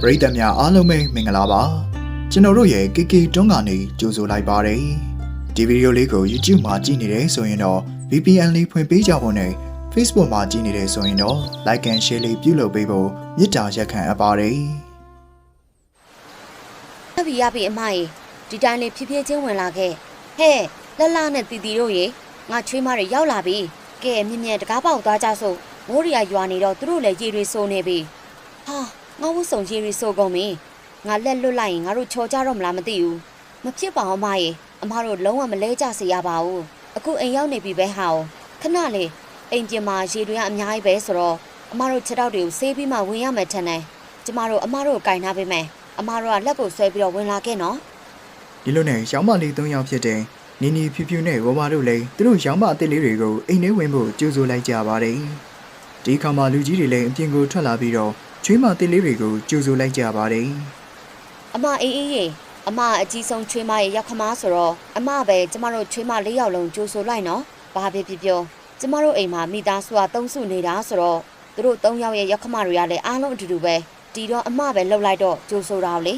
ပရိသတ်များအားလုံးပဲမင်္ဂလာပါကျွန်တော်တို့ရဲ့ KK တွန်းကနေကြိုဆိုလိုက်ပါတယ်ဒီဗီဒီယိုလေးကို YouTube မှာကြည့်နေတယ်ဆိုရင်တော့ VPN လေးဖွင့်ပေးကြဖို့နဲ့ Facebook မှာကြည့်နေတယ်ဆိုရင်တော့ Like and Share လေးပြုလုပ်ပေးဖို့မေတ္တာရက်ခံအပ်ပါတယ်ရပြီရပြီအမရေဒီတိုင်းလေးဖြည်းဖြည်းချင်းဝင်လာခဲ့ဟဲ့လလနဲ့တီတီတို့ရေငါချွေးမတွေရောက်လာပြီကဲမြင်မြင်တကားပေါက်သွားကြစို့မိုးရီယာရွာနေတော့သူတို့လည်းရေတွေစိုးနေပြီဟာ ငါဝတ်စုံရေတွေစိုးကုန်ပြီငါလက်လွတ်လိုက်ရင်ငါတို့ချော်ကြတော့မလားမသိဘူးမဖြစ်ပါဘူးအမရေအမတို့လုံးဝမလဲကြစေရပါဘူးအခုအိမ်ရောက်နေပြီပဲဟာခဏလေးအိမ်ပြင်မှာရေတွေကအများကြီးပဲဆိုတော့အမတို့ချက်တောက်တွေကိုဆေးပြီးမှဝင်ရမယ်ထင်တယ်ကျမတို့အမတို့ကိုကင်ထားပေးမယ်အမတို့ကလက်ကိုဆွဲပြီးတော့ဝင်လာခဲ့နော်ဒီလိုနဲ့ရောင်းမလေး၃ယောက်ဖြစ်တဲ့နီနီဖြူဖြူနဲ့ဝဝတို့လည်းသူတို့ရောင်းမအစ်စ်လေးတွေကိုအိမ်ထဲဝင်ဖို့ကြိုးဆိုလိုက်ကြပါတယ်ဒီခါမှလူကြီးတွေလည်းအပြင်ကိုထွက်လာပြီးတော့ ချွေးမအစ်စ်လေးတွေကိုကြိုးဆိုလိုက်ကြပါတယ်အမအေးအေးရေအမအကြီးဆုံးချွေးမရဲ့ရောက်ခမားဆိုတော့အမပဲကျမတို့ချွေးမ၄ယောက်လုံးကြိုးဆိုလိုက်နော်ဘာဖြစ်ဖြစ်ပြောကျမတို့အိမ်မှာမိသားစုကသုံးစုနေတာဆိုတော့သူတို့၃ယောက်ရဲ့ရောက်ခမားတွေကလည်းအားလုံးအတူတူပဲဒီတော့အမပဲလှုပ်လိုက်တော့ကြိုးဆိုတာလေ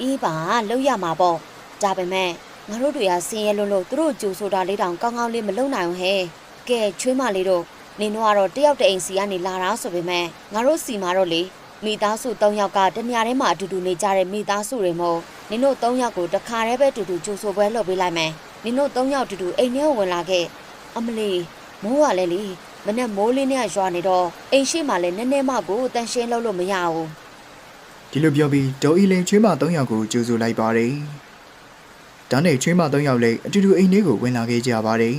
အေးပါလှုပ်ရမှာပေါ့ဒါပေမဲ့ငါတို့တွေကဆင်းရဲလို့လို့သူတို့ကြိုးဆိုတာလေးတောင်ကောင်းကောင်းလေးမလုပ်နိုင်ဘူးဟဲ့ကဲချွေးမလေးတို့ နင်တို့ကတော့တယောက်တအိမ်စီကနေလာတာဆိုပေမဲ့ငါတို့စီမှာတော့လေမိသားစု၃ယောက်ကတညထဲမှာအတူတူနေကြတဲ့မိသားစုတွေမဟုတ်နင်တို့၃ယောက်ကိုတခါတည်းပဲတူတူကြိုးဆိုပွဲလုပ်ပေးလိုက်မယ်နင်တို့၃ယောက်တူတူအိမ်ထဲကိုဝင်လာခဲ့အမလီမိုးကလည်းလေမနဲ့မိုးလေးနဲ့ရွာနေတော့အိမ်ရှိမှလည်းနည်းနည်းမှကိုတန်ရှင်းလုပ်လို့မရဘူးဒီလိုပြောပြီးဒေါ်အီလင်ချွေးမ၃ယောက်ကိုကြိုးဆိုလိုက်ပါတယ်ဒါနဲ့ချွေးမ၃ယောက်လည်းအတူတူအိမ်ထဲကိုဝင်လာခဲ့ကြပါတယ်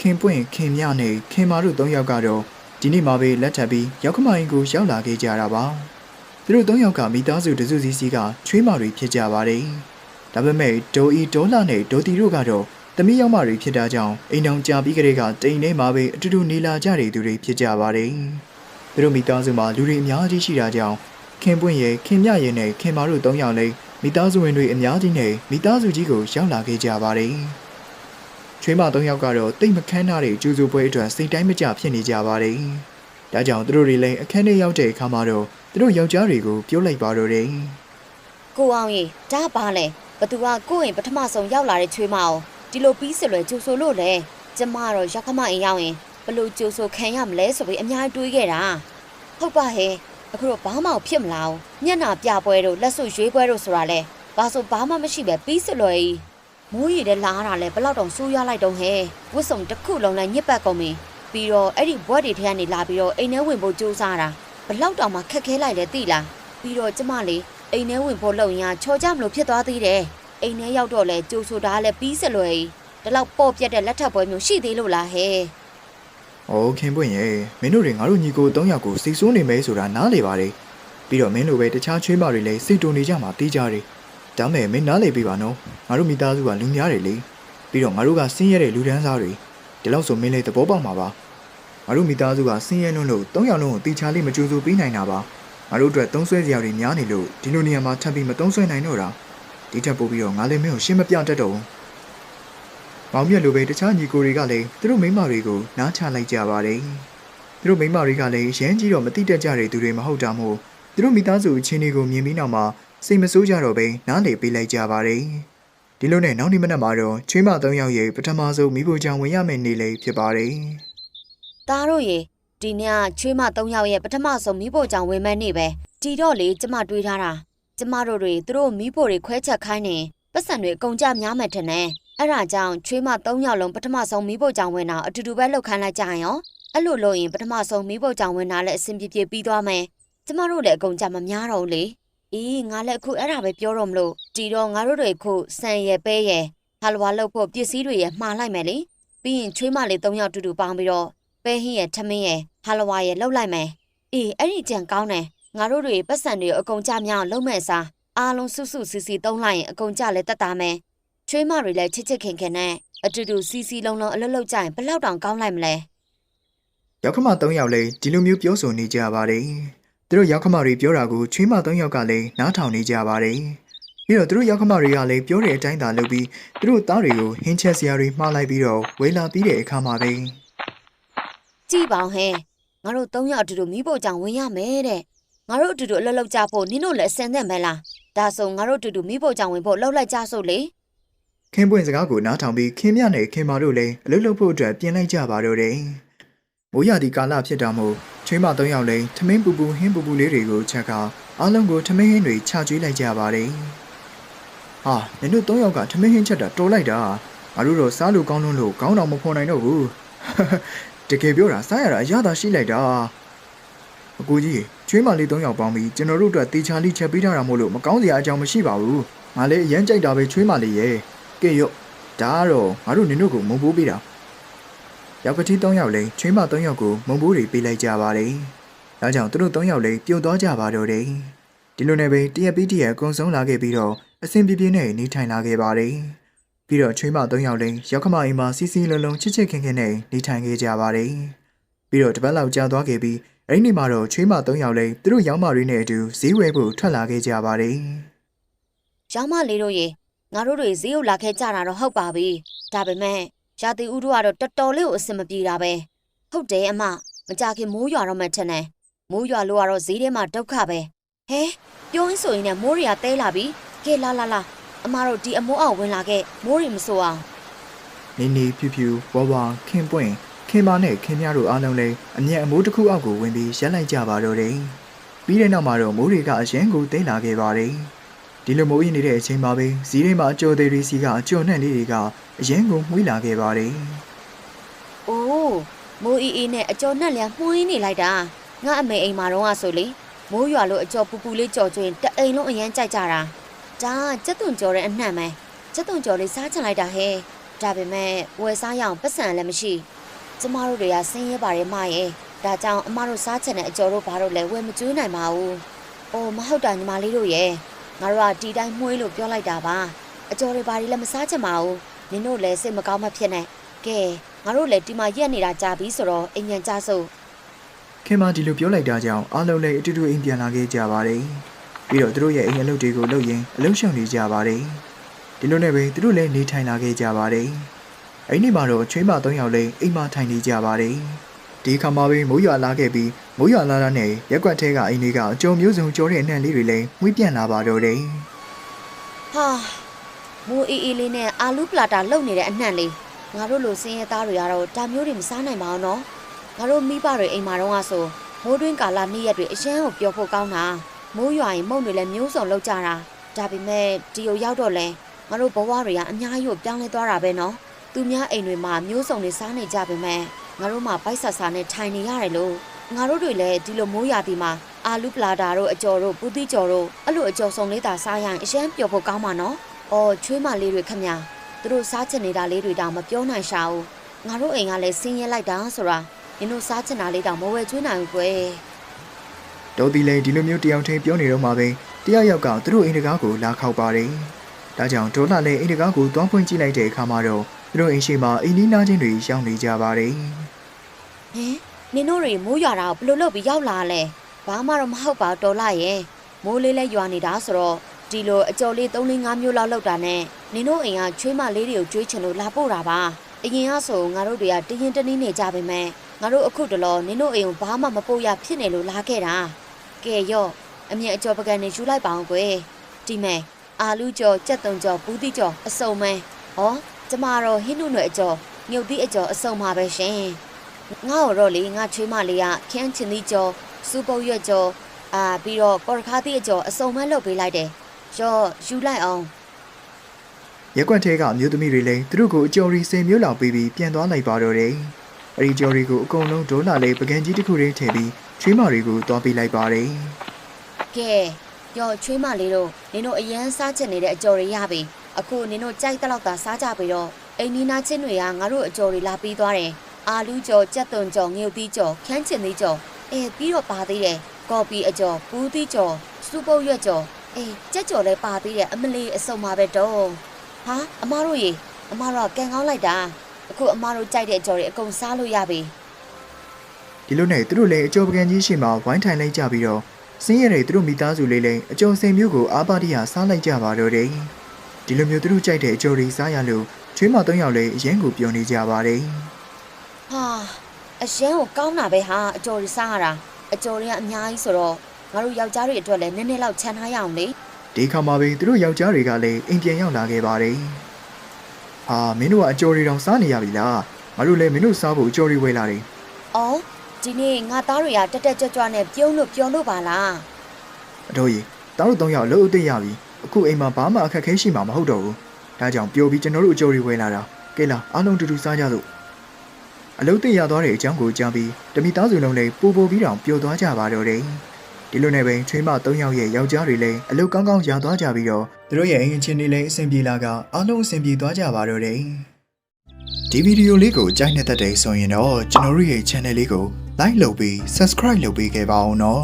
ခင်ပွင့်ခင်မြနဲ့ခင်မာတို့၃ယောက်ကတော့ဒီနေ့မှပဲလက်ထပ်ပြီးရောက်ခမအိမ်ကိုရောက်လာခဲ့ကြတာပါသူတို့၃ယောက်ကမိသားစုတစုစီစီကချွေးမတွေဖြစ်ကြပါတယ်ဒါပေမဲ့ဒေါ်အီဒေါ်လာနဲ့ဒေါ်တီတို့ကတော့သမီးရောက်မတွေဖြစ်တာကြောင့်အိမ်အောင်ကြာပြီးကလေးကတိမ်ထဲမှာပဲအတူတူနေလာကြတဲ့သူတွေဖြစ်ကြပါတယ်သူတို့မိသားစုမှာလူတွေအများကြီးရှိတာကြောင့်ခင်ပွင့်ရဲ့ခင်မြရဲ့နဲ့ခင်မာတို့၃ယောက်လည်းမိသားစုဝင်တွေအများကြီးနဲ့မိသားစုကြီးကိုရောက်လာခဲ့ကြပါတယ်။ ချွေးမ၃ယောက်ကတော့တိတ်မခမ်းထားတဲ့ကျူစုပွဲအတွက်စိတ်တိုင်းမကြဖြစ်နေကြပါတယ်။ဒါကြောင့်သူတို့တွေလည်းအခန်းထဲရောက်တဲ့အခါမှာတော့သူတို့ယောက်ျားတွေကိုပြောလိုက်ပါတော့တယ်ကိုအောင်ရေဒါဘာလဲဘသူကကိုယ့်အိမ်ပထမဆုံးရောက်လာတဲ့ချွေးမအောင်ဒီလိုပြီးစလွယ်ကြိုးဆိုလို့လေကျမကတော့ရောက်ခမအိမ်ရောက်ရင်ဘလို့ကြိုးဆိုခံရမလဲဆိုပြီးအများကြီးတွေးခဲ့တာဟုတ်ပါဟဲ့အခုတော့ဘာမှဖြစ်မလာဘူးညနာပြပွဲတို့လက်စွပ်ရွေးပွဲတို့ဆိုတာလဲဘာဆိုဘာမှမရှိပဲပြီးစလွယ်ကြီး မိုးရီတဲ့လာရတာလဲဘလောက်တောင်ဆိုးရွားလိုက်တော့ဟဲ့ဝတ်စုံတစ်ခုလုံးလဲညစ်ပတ်ကုန်ပြီပြီးတော့အဲ့ဒီဘွက်တွေထဲကနေလာပြီးတော့အိမ်ထဲဝင်ဖို့ကြိုးစားတာဘလောက်တောင်မှခက်ခဲလိုက်လဲသိလားပြီးတော့ကျမလေးအိမ်ထဲဝင်ဖို့လုံရင်ချော်ကြမလို့ဖြစ်သွားသေးတယ်အိမ်ထဲရောက်တော့လဲကြိုးဆိုတာလဲပြီးစလွယ်ကြီးဒီလောက်ပေါ့ပြတ်တဲ့လက်ထပ်ပွဲမျိုးရှိသေးလို့လားဟဲ့။အိုးခင်ပွင့်ရဲ့မင်းတို့တွေငါတို့ညီကို၃ယောက်ကိုစိတ်ဆိုးနေမဲဆိုတာနားလေပါတယ်။ပြီးတော့မင်းတို့ပဲတခြားချွေးမတွေလည်းစိတ်တုန်နေကြမှာတေးကြတယ်။ ဒါမဲ့မင်းနားလေပေးပါနော်။ငါတို့မိသားစုကလူများတယ်လေ။ပြီးတော့ငါတို့ကဆင်းရဲတဲ့လူဒန်းစားတွေဒီလောက်ဆိုမင်းလည်းသဘောပေါက်မှာပါ။ငါတို့မိသားစုကဆင်းရဲလွန်းလို့၃ယောက်လုံးကိုတေချာလေးမကြိုးစိုးပေးနိုင်တာပါ။ငါတို့အတွက်သုံးဆွဲစရာတွေများနေလို့ဒီလိုနေရာမှာထပ်ပြီးမသုံးဆွဲနိုင်တော့တာ။ဒီထက်ပိုပြီးတော့ငါလည်းမင်းကိုရှင်းမပြတတ်တော့ဘူး။မောင်မြတ်လိုပဲတခြားညီကိုတွေကလည်းသူတို့မိန်းမတွေကိုနားချလိုက်ကြပါတယ်။သူတို့မိန်းမတွေကလည်းရမ်းကြီးတော့မတိတက်ကြတဲ့သူတွေမဟုတ်တာမို့သူတို့မိသားစုအချင်းတွေကိုမြင်ပြီးနောက်မှာ စိတ်မဆိုးကြတော့ဘဲနားလေပေးလိုက်ကြပါတယ်။ဒီလိုနဲ့နောက်နေ့မနက်မှာတော့ချွေးမ၃ယောက်ရဲ့ပထမဆုံးမိဖို့ကြောင့်ဝင်ရမယ့်နေ့လေးဖြစ်ပါတယ်သားတို့ရေဒီနေ့ကချွေးမ၃ယောက်ရဲ့ပထမဆုံးမိဖို့ကြောင့်ဝင်မဲ့နေ့ပဲဒီတော့လေကျမတွေးထားတာကျမတို့တွေသူတို့မိဖို့တွေခွဲချက်ခိုင်းနေပတ်စံတွေအကုန်ကြများမယ်ထင်တယ်အဲ့ဒါကြောင့်ချွေးမ၃ယောက်လုံးပထမဆုံးမိဖို့ကြောင့်ဝင်တာအတူတူပဲလှုပ်ခိုင်းလိုက်ကြရင်ရောအဲ့လိုလုပ်ရင်ပထမဆုံးမိဖို့ကြောင့်ဝင်တာလည်းအဆင်ပြေပြေပြီးသွားမယ်ကျမတို့လည်းအကုန်ကြမများတော့ဘူးလေ အေးငါလည်းအခုအဲ့ဒါပဲပြောတော့မလို့ဒီတော့ငါတို့တွေအခုစံရယ်ပဲရယ်ဟာလဝါလုပ်ဖို့ပစ္စည်းတွေရယ်မှားလိုက်မယ်လေပြီးရင်ချွေးမလေး၃ယောက်တူတူပေါင်းပြီးတော့ပဲဟင်းရဲ့ထမင်းရဲ့ဟာလဝါရဲ့လှုပ်လိုက်မယ်။အေးအဲ့ဒီကြံကောင်းတယ်။ငါတို့တွေပတ်စံတွေအကုန်ကြမြောင်းလုံးမဲ့စားအားလုံးစုစုစီစီသုံးလိုက်ရင်အကုန်ကြလဲတက်တာမယ်။ချွေးမတွေလည်းချစ်ချစ်ခင်ခင်နဲ့အတူတူစီစီလုံးလုံးအလွတ်လွတ်ကြရင်ဘလောက်တောင်ကောင်းလိုက်မလဲ။ရောက်ခမ၃ယောက်လည်းဒီလိုမျိုးပြောဆိုနေကြပါတယ်။ သူတို့ရောက်ခမတွေပြောတာကိုချွေးမ၃ယောက်ကလည်းနားထောင်နေကြပါတယ်။ပြီးတော့သူတို့ရောက်ခမတွေကလည်းပြောတဲ့အတိုင်းသာလုပ်ပြီးသူတို့သားတွေကိုဟင်းချက်စရာတွေမှားလိုက်ပြီးတော့ဝေလာပြီးတဲ့အခါမှာပဲ။ကြည်ပေါင်ဟဲငါတို့၃ယောက်အတူတူမိဖို့ကြောင့်ဝင်ရမယ်တဲ့ငါတို့အတူတူအလုပ်လုပ်ကြဖို့နင်တို့လည်းအစင်သင့်ပဲလားဒါဆိုငါတို့အတူတူမိဖို့ကြောင့်ဝင်ဖို့လှုပ်လိုက်ကြစို့လေခင်းပွင့်စကားကိုနားထောင်ပြီးခင်းမြနဲ့ခင်မာတို့လည်းအလုပ်လုပ်ဖို့အတွက်ပြင်လိုက်ကြပါတော့တယ်။မိုးရသည့်ကာလဖြစ်တာမို့ ချွေးမသုံးယောက်လည်းထမင်းပူပူဟင်းပူပူလေးတွေကိုချက်ခါအားလုံးကိုထမင်းဟင်းတွေချကျွေးလိုက်ကြပါတယ်။ဟာနင်တို့သုံးယောက်ကထမင်းဟင်းချက်တာတော်လိုက်တာငါတို့တော့စားလို့ကောင်းလွန်းလို့ကောင်းတော့မဖော်နိုင်တော့ဘူး။တကယ်ပြောတာစားရတာအရသာရှိလိုက်တာ။အကူကြီးချွေးမလေးသုံးယောက်ပေါင်းပြီးကျွန်တော်တို့အတွက်တေချာလေးချက်ပေးထားတာမို့လို့မကောင်းစရာအကြောင်းမရှိပါဘူး။ငါလည်းအရင်ကြိုက်တာပဲချွေးမလေးရဲ့။ကဲရော့ဒါကတော့ငါတို့နင်တို့ကိုမုံပိုးပေးတာ ရောက်ကတိ၃ယောက်လည်းချွေးမ၃ယောက်ကိုမုံပိုးတွေပေးလိုက်ကြပါတယ်ဒါကြောင့်သူတို့၃ယောက်လည်းပြုတ်သွားကြပါတော့တယ်ဒီလိုနဲ့ပဲတရက်ပြီးတရက်အကုန်ဆုံးလာခဲ့ပြီးတော့အဆင်ပြေပြေနဲ့နေထိုင်လာခဲ့ပါတယ်ပြီးတော့ချွေးမ၃ယောက်လည်းရောက်ခမအိမ်မှာစီစီလုံးလုံးချစ်ချစ်ခင်ခင်နဲ့နေထိုင်ခဲ့ကြပါတယ်ပြီးတော့တပတ်လောက်ကြာသွားခဲ့ပြီးအဲ့ဒီနေ့မှာတော့ချွေးမ၃ယောက်လည်းသူတို့ရောင်းမတွေနဲ့အတူဈေးဝယ်ဖို့ထွက်လာခဲ့ကြပါတယ်ရောင်းမလေးတို့ရေငါတို့တွေဈေးကိုလာခဲ့ကြတာတော့ဟုတ်ပါပြီဒါပေမဲ့ ရာသီဥတုကတော့တော်တော်လေးကိုအဆင်မပြေတာပဲဟုတ်တယ်အမမကြခင်မိုးရွာတော့မှထင်တယ်မိုးရွာလို့ကတော့ဈေးထဲမှာဒုက္ခပဲဟဲပြောရင်းဆိုရင်လည်းမိုးတွေကတဲလာပြီကဲလာလာလာအမတို့ဒီအမိုးအောင်ဝင်လာခဲ့မိုးတွေမဆိုအောင်နေနေဖြူဖြူဝဝခင်ပွင့်ခင်မနဲ့ခင်မြတို့အားလုံးလည်းအမျက်အမိုးတစ်ခုအောက်ကိုဝင်ပြီးရက်လိုက်ကြပါတော့တယ်။ပြီးတဲ့နောက်မှာတော့မိုးတွေကအရင်ကိုတိတ်လာခဲ့ပါတယ်။ ဒီလိုမိုးရင်နေတဲ့အချိန်မှာပဲဇီးထဲမှာအကျိုသေးတွေစီကအကျိုနှံ့လေးတွေကအရင်ကိုမှုီးလာခဲ့ပါတယ်။အိုးမိုးအီအီနဲ့အကျော်နှက်လျာမှုင်းနေလိုက်တာငါအမေအိမ်မှာတော့อ่ะဆိုလေမိုးရွာလို့အကျော်ပူပူလေးကြော်ကျွင်းတအိမ်လုံးအရန်ကြိုက်ကြတာဒါကကျက်သွန်ကြော်တဲ့အနှံ့ပဲကျက်သွန်ကြော်လေးစားချင်လိုက်တာဟဲ့ဒါပေမဲ့ဝယ်စားရအောင်ပတ်စံလည်းမရှိကျမတို့တွေကဆင်းရဲပါတယ်မရဲ့ဒါကြောင့်အမတို့စားချင်တဲ့အကျော်တို့ဘာလို့လဲဝယ်မကျွေးနိုင်ပါဘူးအိုးမဟုတ်တာညီမလေးတို့ရဲ့ ငါတို့ကဒီတိုင်းမှုေးလို့ပြောလိုက်တာပါအကျော်တွေဘာတွေလည်းမစားချင်ပါဘူးနင်တို့လည်းစိတ်မကောင်းမှဖြစ်နေကဲငါတို့လည်းဒီမှာရက်နေတာကြာပြီဆိုတော့အိမ်ညံကြစို့။ခင်မဒီလိုပြောလိုက်တာကြောင့်အားလုံးလည်းအတူတူအိမ်ပြန်လာခဲ့ကြပါတယ်။ပြီးတော့သူတို့ရဲ့အိမ်အလုပ်တွေကိုလုပ်ရင်းအလုပ်ရှုံနေကြပါတယ်။ဒီလိုနဲ့ပဲသူတို့လည်းနေထိုင်လာခဲ့ကြပါတယ်။အဲ့ဒီနေ့မှာတော့ချွေးမ၃ယောက်လည်းအိမ်မှာထိုင်နေကြပါတယ်။ ဒီခါမှာပဲမိုးရွာလာခဲ့ပြီးမိုးရွာလာတာနဲ့ရက်ကွက်ထဲကအိမ်တွေကအကြုံမျိုးစုံကြောတဲ့အနှံ့လေးတွေလည်းမှုပြန့်လာပါတော့တယ်ဟာမိုးအေးအေးလေးနဲ့အာလူပလာတာလုံနေတဲ့အနှံ့လေးငါတို့လိုစင်းရဲသားတွေကတော့ဒါမျိုးတွေမစားနိုင်ပါဘူးနော်ငါတို့မိဘတွေအိမ်မှာတော့ကဆိုမိုးတွင်းကာလနေ့ရက်တွေအရန်ကိုပျော်ဖို့ကောင်းတာမိုးရွာရင်မုံတွေလည်းမျိုးစုံလောက်ကြတာဒါပေမဲ့ဒီကိုရောက်တော့လဲငါတို့ဘဝတွေကအများကြီးကိုပြောင်းလဲသွားတာပဲနော်သူများအိမ်တွေမှာမျိုးစုံတွေစားနေကြပေမဲ့ ငါတို့မှပိုက်ဆတ်ဆာနဲ့ထိုင်နေရတယ်လို့ငါတို့တွေလည်းဒီလိုမိုးရာသီမှာအာလူပလာတာတို့အကျော်တို့ပူသီကျော်တို့အဲ့လိုအကျော်စုံလေးသာစားရရင်အရန်ပျော်ဖို့ကောင်းပါနော်။အော်ချွေးမလေးတွေခမညာသူတို့စားချင်နေတာလေးတွေတောင်မပြောနိုင်ရှာဘူး။ငါတို့အိမ်ကလည်းဆင်းရဲလိုက်တာဆိုတာနင်တို့စားချင်တာလေးတောင်မဝယ်ကျွေးနိုင်ဘူးကွယ်။ဒေါ်တီလည်းဒီလိုမျိုးတယောက်တည်းပြောနေတော့မှပဲတယောက်ယောက်ကသူတို့အိမ်တကားကိုလာခောက်ပါတယ်။ဒါကြောင့်ဒေါ်လာလည်းအိမ်တကားကိုတွန်းဖွင့်ကြည့်လိုက်တဲ့အခါမှာတော့ သူတို့အိမ်ရှိမှာအိမ်နီးနားချင်းတွေရောက်နေကြပါတယ်။ဟင်နင်တို့တွေမိုးရွာတာကိုဘယ်လိုလုပ်ပြီးရောက်လာလဲ။ဘာမှတော့မဟုတ်ပါဘူးတော်လာရဲ့။မိုးလေးလဲရွာနေတာဆိုတော့ဒီလိုအကျော်လေး3 4 5မျိုးလောက်လောက်တာနဲ့နင်တို့အိမ်ကချွေးမလေးတွေကိုကျွေးချင်လို့လာပို့တာပါ။အရင်ကဆိုငါတို့တွေကတရင်တနည်းနေကြပေမဲ့ငါတို့အခုတလောနင်တို့အိမ်ကိုဘာမှမပို့ရဖြစ်နေလို့လာခဲ့တာ။ကဲရော့အမြင်အကျော်ပကံနေယူလိုက်ပါအောင်ကွယ်။ဒီမဲ့အာလူကျော်ကြက်တုံကျော်ဘူးတိကျော်အစုံမဲ။ဟော ကျမတော့ဟင်းနုနွယ်အကျော်မြုပ်သီးအကျော်အစုံပါပဲရှင်။ငါ့ကိုတော့လေငါချွေးမလေးကခန်းချင်သီးကျော်စူပုတ်ရွက်ကျော်အာပြီးတော့ကော်ရခါသီးအကျော်အစုံမဲလုပ်ပေးလိုက်တယ်။ရော့ယူလိုက်အောင်။ရက်ကွက်ထဲကအမျိုးသမီးတွေလည်းသူတို့ကိုအကျော်ရီစင်မျိုးလောက်ပြီးပြီးပြန်သွားလိုက်ပါတော့တယ်။အဲဒီကျော်ရီကိုအကုန်လုံးဒေါ်လာလေးပကံကြီးတစ်ခုလေးထည့်ပြီးချွေးမတွေကိုတွားပေးလိုက်ပါတယ်ကဲရော့ချွေးမလေးတို့နင်တို့အရန်စားချင်နေတဲ့အကျော်တွေရပြီ အခုနင်တို့ကြိုက်တဲ့လောက်သာစားကြပြီတော့အိမ်နီးနားချင်းတွေကငါတို့အကျော်တွေလာပြီးသွားတယ်အာလူကျော်ကြက်သွန်ကျော်ငရုတ်သီးကျော်ခန်းချင်သီးကျော်အဲပြီးတော့ပါသေးတယ်ကော်ပီအကျော်ပူးသီးကျော်စူပုတ်ရွက်ကျော်အေးကြက်ကျော်လည်းပါသေးတယ်အမလီအစုံပါပဲတော့ဟာအမားတို့ရေအမားတို့ကကန်ကောင်းလိုက်တာအခုအမားတို့ကြိုက်တဲ့အကျော်တွေအကုန်စားလို့ရပြီ။ဒီလိုနဲ့သူတို့လည်းအကျော်ပကံကြီးရှိမှဝိုင်းထိုင်လိုက်ကြပြီးတော့စင်းရတဲ့သူတို့မိသားစုလေးလည်းအကျော်စင်မျိုးကိုအာပါတိယာစားလိုက်ကြပါတော့တယ်။ ဒီလိုမျိုးသူတို့ကြိုက်တဲ့အကျော်တွေစားရလို့ချွေးမ၃ယောက်လည်းအရင်ကိုပြောနေကြပါတယ်။ဟာအရန်ကိုကောင်းတာပဲဟာအကျော်တွေစားရတာအကျော်တွေကအများကြီးဆိုတော့ငါတို့ယောက်ျားတွေအတွက်လည်းနည်းနည်းလောက်ခြံထားရအောင်လေဒီခါမှာပဲသူတို့ယောက်ျားတွေကလည်းအိမ်ပြန်ရောက်လာခဲ့ပါတယ်။ဟာမင်းတို့ကအကြော်ရီတောင်စားနေရပြီလား။ငါတို့လည်းမင်းတို့စားဖို့အကြော်ရီဝယ်လာတယ်။အော်ဒီနေ့ငါသားတွေကတက်တက်ကြွကြွနဲ့ပြုံးလို့ပျော်လို့ပါလား။အတော်ကြီးတောင်းတို့သုံးယောက်အလုပ်အသိရပြီ။ အခုအိမ်မှာဘာမှအခက်အခဲရှိမှာမဟုတ်တော့ဘူး။ဒါကြောင့်ပျော်ပြီးကျွန်တော်တို့အကြော်ရီဝယ်လာတာ။ကဲလာအားလုံးတူတူစားကြစို့။အလုပ်သိရသွားတဲ့အကြောင်းကိုကြားပြီးတမိသားစုလုံးလည်းပူပူပြီးတောင်ပျော်သွားကြပါတော့တယ်။ဒီလိုနဲ့ပဲချွေးမ၃ယောက်ရဲ့ယောက်ျားတွေလည်းအလုပ်ကောင်းကောင်းရသွားကြပြီးတော့သူတို့ရဲ့အိမ်အချင်းတွေလည်းအဆင်ပြေလာကအားလုံးအဆင်ပြေသွားကြပါတော့တယ်။ဒီဗီဒီယိုလေးကိုကြိုက်နေတဲ့တဲ့ဆိုရင်တော့ကျွန်တော်တို့ရဲ့ channel လေးကို like လုပ်ပြီး subscribe လုပ်ပေးခဲ့ပါအောင်နော်